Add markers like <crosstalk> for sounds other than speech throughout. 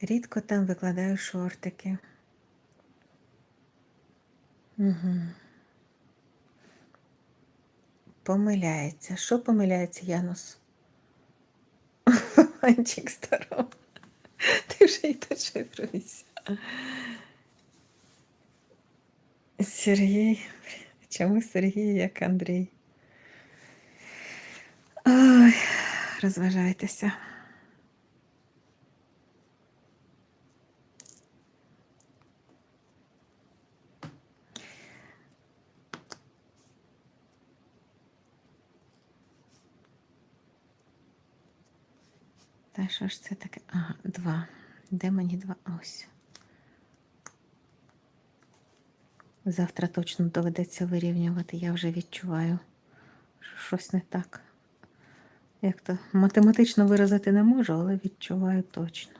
Рідко там викладаю шортики. Угу. Помиляється. Що помиляється, Янус? <laughs> Мальчик здоров. Ти вже й дошифруєшся. Сергій. Чому Сергій, як Андрій? Ой, розважайтеся. Та що ж це таке? Ага, два. Де мені два? Ось. Завтра точно доведеться вирівнювати, я вже відчуваю, що щось не так. Як то математично виразити не можу, але відчуваю точно.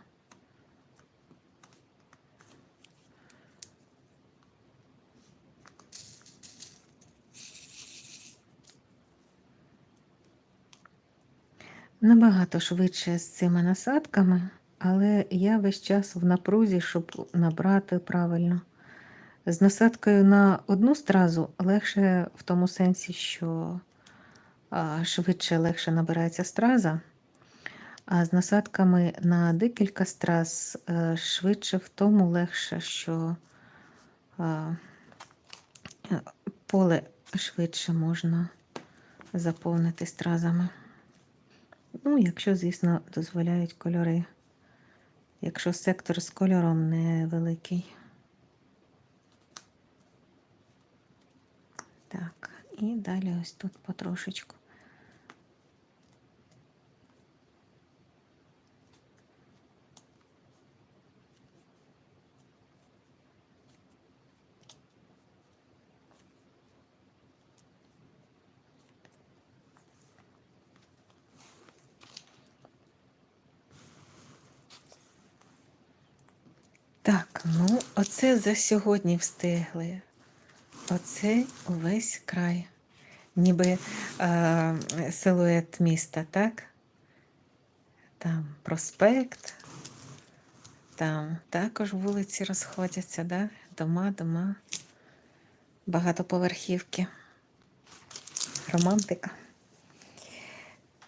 Набагато швидше з цими насадками, але я весь час в напрузі, щоб набрати правильно. З насадкою на одну стразу легше в тому сенсі, що швидше легше набирається страза, а з насадками на декілька страз е, швидше в тому легше, що поле швидше можна заповнити стразами. Ну, якщо, звісно, дозволяють кольори. Якщо сектор з кольором невеликий. Так, і далі ось тут потрошечку. Так, ну, оце за сьогодні встигли. Оце увесь край. Ніби е, силует міста, так? Там проспект, там також вулиці розходяться, да? дома, дома, багатоповерхівки. Романтика.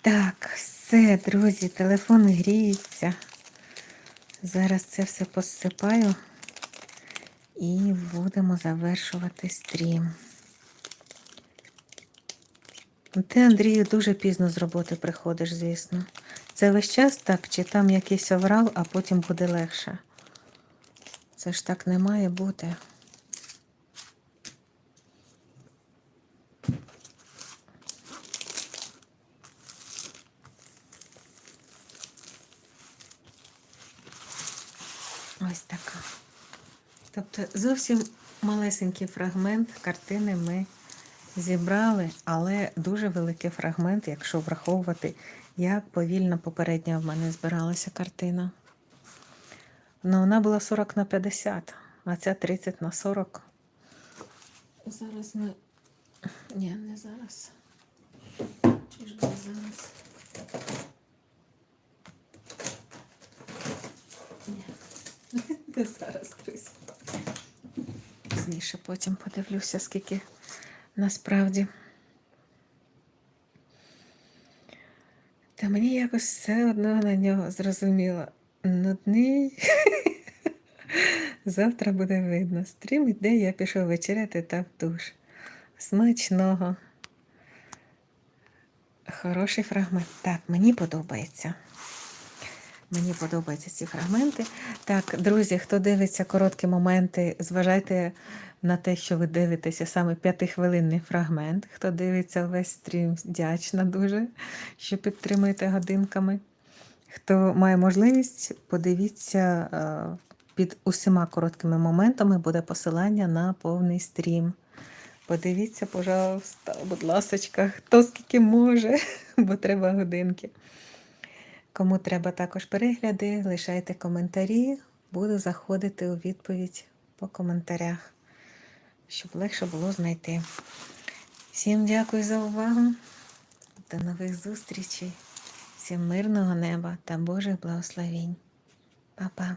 Так, все, друзі, телефон гріється. Зараз це все посипаю і будемо завершувати стрім. Ти, Андрію, дуже пізно з роботи приходиш, звісно. Це весь час так, чи там якийсь оврал, а потім буде легше. Це ж так не має бути. Ось така. Тобто зовсім малесенький фрагмент картини ми зібрали, але дуже великий фрагмент, якщо враховувати, як повільно попередня в мене збиралася картина. Ну, вона була 40 на 50, а ця 30 на 40. Зараз ми. Ні, не зараз. Чи ж зараз? Ні. Зараз, друзі. Пізніше потім подивлюся, скільки насправді. Та мені якось все одно на нього зрозуміло. Нудний. <laughs> Завтра буде видно. Стрім іде, я пішов вечеряти та в душ. Смачного. Хороший фрагмент. Так, мені подобається. Мені подобаються ці фрагменти. Так, друзі, хто дивиться короткі моменти, зважайте на те, що ви дивитеся саме п'ятихвилинний фрагмент. Хто дивиться весь стрім, вдячна дуже, що підтримуєте годинками. Хто має можливість, подивіться е, під усіма короткими моментами буде посилання на повний стрім. Подивіться, пожалуйста, будь ласка, хто скільки може, <laughs> бо треба годинки. Кому треба також перегляди, лишайте коментарі, буду заходити у відповідь по коментарях, щоб легше було знайти. Всім дякую за увагу. До нових зустрічей. Всім мирного неба та Божих благословінь. Па-па.